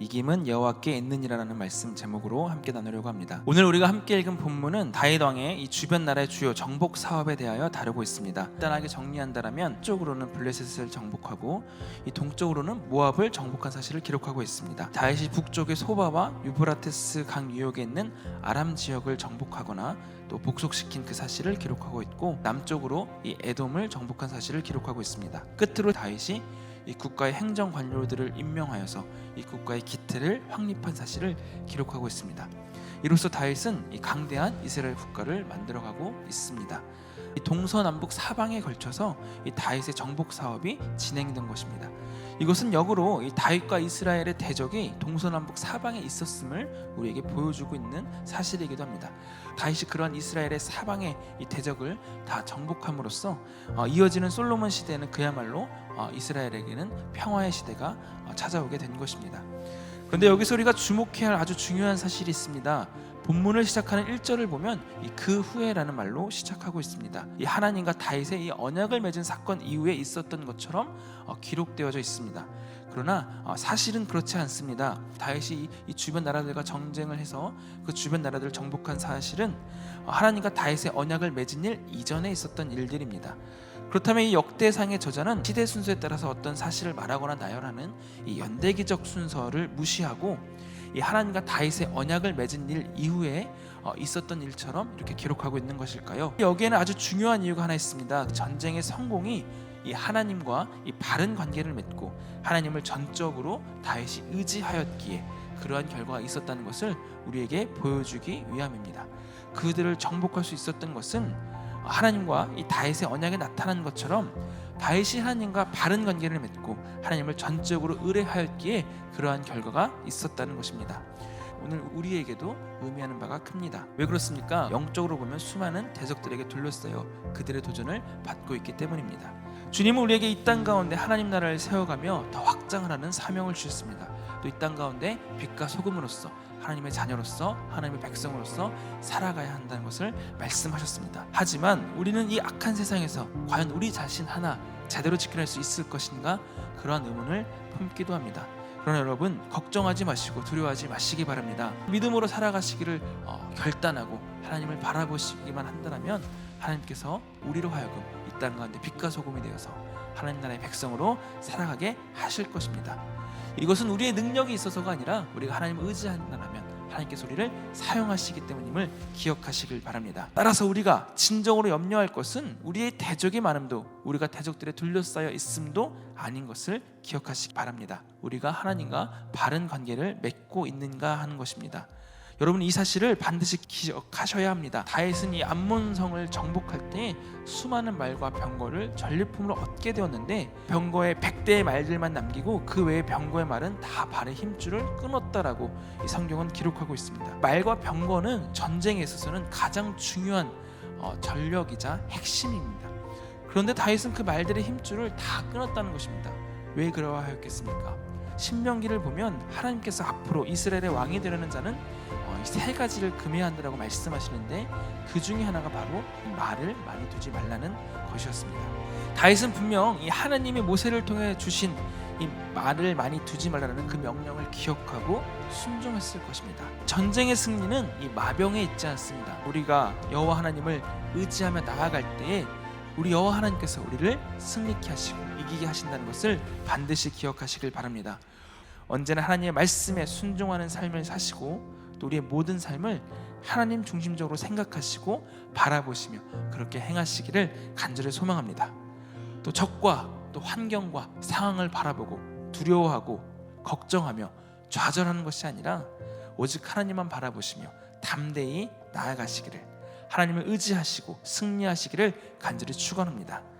이김은 여호와께 있느니라라는 말씀 제목으로 함께 나누려고 합니다. 오늘 우리가 함께 읽은 본문은 다윗 왕의 이 주변 나라의 주요 정복 사업에 대하여 다루고 있습니다. 간단하게 정리한다면 쪽으로는 블레셋을 정복하고 이 동쪽으로는 모압을 정복한 사실을 기록하고 있습니다. 다윗이 북쪽의 소바와 유브라테스 강 유역에 있는 아람 지역을 정복하거나 또 복속시킨 그 사실을 기록하고 있고 남쪽으로 이 에돔을 정복한 사실을 기록하고 있습니다. 끝으로 다윗이 이 국가의 행정 관료들을 임명하여서 이 국가의 기틀을 확립한 사실을 기록하고 있습니다. 이로써 다윗은 이 강대한 이스라엘 국가를 만들어가고 있습니다. 이 동서남북 사방에 걸쳐서 이 다윗의 정복 사업이 진행된 것입니다. 이것은 역으로 이 다윗과 이스라엘의 대적이 동서남북 사방에 있었음을 우리에게 보여주고 있는 사실이기도 합니다. 다윗이 그러한 이스라엘의 사방의 이 대적을 다 정복함으로써 어, 이어지는 솔로몬 시대는 그야말로 어, 이스라엘에게는 평화의 시대가 어, 찾아오게 된 것입니다. 그런데 여기서 우리가 주목해야 할 아주 중요한 사실이 있습니다. 본문을 시작하는 1절을 보면 이그 후에라는 말로 시작하고 있습니다. 이 하나님과 다윗의 이 언약을 맺은 사건 이후에 있었던 것처럼 어, 기록되어져 있습니다. 그러나 어, 사실은 그렇지 않습니다. 다윗이 이- 이 주변 나라들과 전쟁을 해서 그 주변 나라들을 정복한 사실은 어, 하나님과 다윗의 언약을 맺은 일 이전에 있었던 일들입니다. 그렇다면 이 역대상의 저자는 시대 순서에 따라서 어떤 사실을 말하거나 나열하는 이 연대기적 순서를 무시하고 이 하나님과 다윗의 언약을 맺은 일 이후에 어, 있었던 일처럼 이렇게 기록하고 있는 것일까요? 여기에는 아주 중요한 이유가 하나 있습니다. 전쟁의 성공이 이 하나님과 이 바른 관계를 맺고 하나님을 전적으로 다윗이 의지하였기에 그러한 결과가 있었다는 것을 우리에게 보여주기 위함입니다. 그들을 정복할 수 있었던 것은 하나님과 이 다윗의 언약에 나타난 것처럼 다윗이 하나님과 바른 관계를 맺고 하나님을 전적으로 의뢰하였기에 그러한 결과가 있었다는 것입니다. 오늘 우리에게도 의미하는 바가 큽니다. 왜 그렇습니까? 영적으로 보면 수많은 대적들에게 둘러싸여 그들의 도전을 받고 있기 때문입니다. 주님은 우리에게 이 땅 가운데 하나님 나라를 세워가며 더 확장하라는 사명을 주셨습니다. 또 이 땅 가운데 빛과 소금으로서 하나님의 자녀로서 하나님의 백성으로서 살아가야 한다는 것을 말씀하셨습니다. 하지만 우리는 이 악한 세상에서 과연 우리 자신 하나 제대로 지켜낼 수 있을 것인가 그러한 의문을 품기도 합니다. 그러나 여러분 걱정하지 마시고 두려워하지 마시기 바랍니다. 믿음으로 살아가시기를 어, 결단하고 하나님을 바라보시기만 한다면 하나님께서 우리로 하여금 이 땅 가운데 빛과 소금이 되어서 하나님 나라의 백성으로 살아가게 하실 것입니다. 이것은 우리의 능력이 있어서가 아니라 우리가 하나님을 의지한다면 하나님께서 우리를 사용하시기 때문임을 기억하시길 바랍니다. 따라서 우리가 진정으로 염려할 것은 우리의 대적이 많음도 우리가 대적들에 둘러싸여 있음도 아닌 것을 기억하시기 바랍니다. 우리가 하나님과 바른 관계를 맺고 있는가 하는 것입니다. 여러분 이 사실을 반드시 기억하셔야 합니다. 다윗은 이 암몬성을 정복할 때 수많은 말과 병거를 전리품으로 얻게 되었는데 병거에 100대의 말들만 남기고 그 외의 병거의 말은 다 발의 힘줄을 끊었다라고 이 성경은 기록하고 있습니다. 말과 병거는 전쟁에 있어서는 가장 중요한 어, 전력이자 핵심입니다. 그런데 다윗은 그 말들의 힘줄을 다 끊었다는 것입니다. 왜 그러하였겠습니까? 신명기를 보면 하나님께서 앞으로 이스라엘의 왕이 되려는 자는 어, 이 세 가지를 금해야 한다라고 말씀하시는데 그 중에 하나가 바로 이 말을 많이 두지 말라는 것이었습니다. 다윗은 분명 이 하나님이 모세를 통해 주신 이 말을 많이 두지 말라는 그 명령을 기억하고 순종했을 것입니다. 전쟁의 승리는 이 마병에 있지 않습니다. 우리가 여호와 하나님을 의지하며 나아갈 때에 우리 여호와 하나님께서 우리를 승리케 하시고 이기게 하신다는 것을 반드시 기억하시길 바랍니다. 언제나 하나님의 말씀에 순종하는 삶을 사시고 또 우리의 모든 삶을 하나님 중심적으로 생각하시고 바라보시며 그렇게 행하시기를 간절히 소망합니다. 또 적과 또 환경과 상황을 바라보고 두려워하고 걱정하며 좌절하는 것이 아니라 오직 하나님만 바라보시며 담대히 나아가시기를 하나님을 의지하시고 승리하시기를 간절히 축원합니다.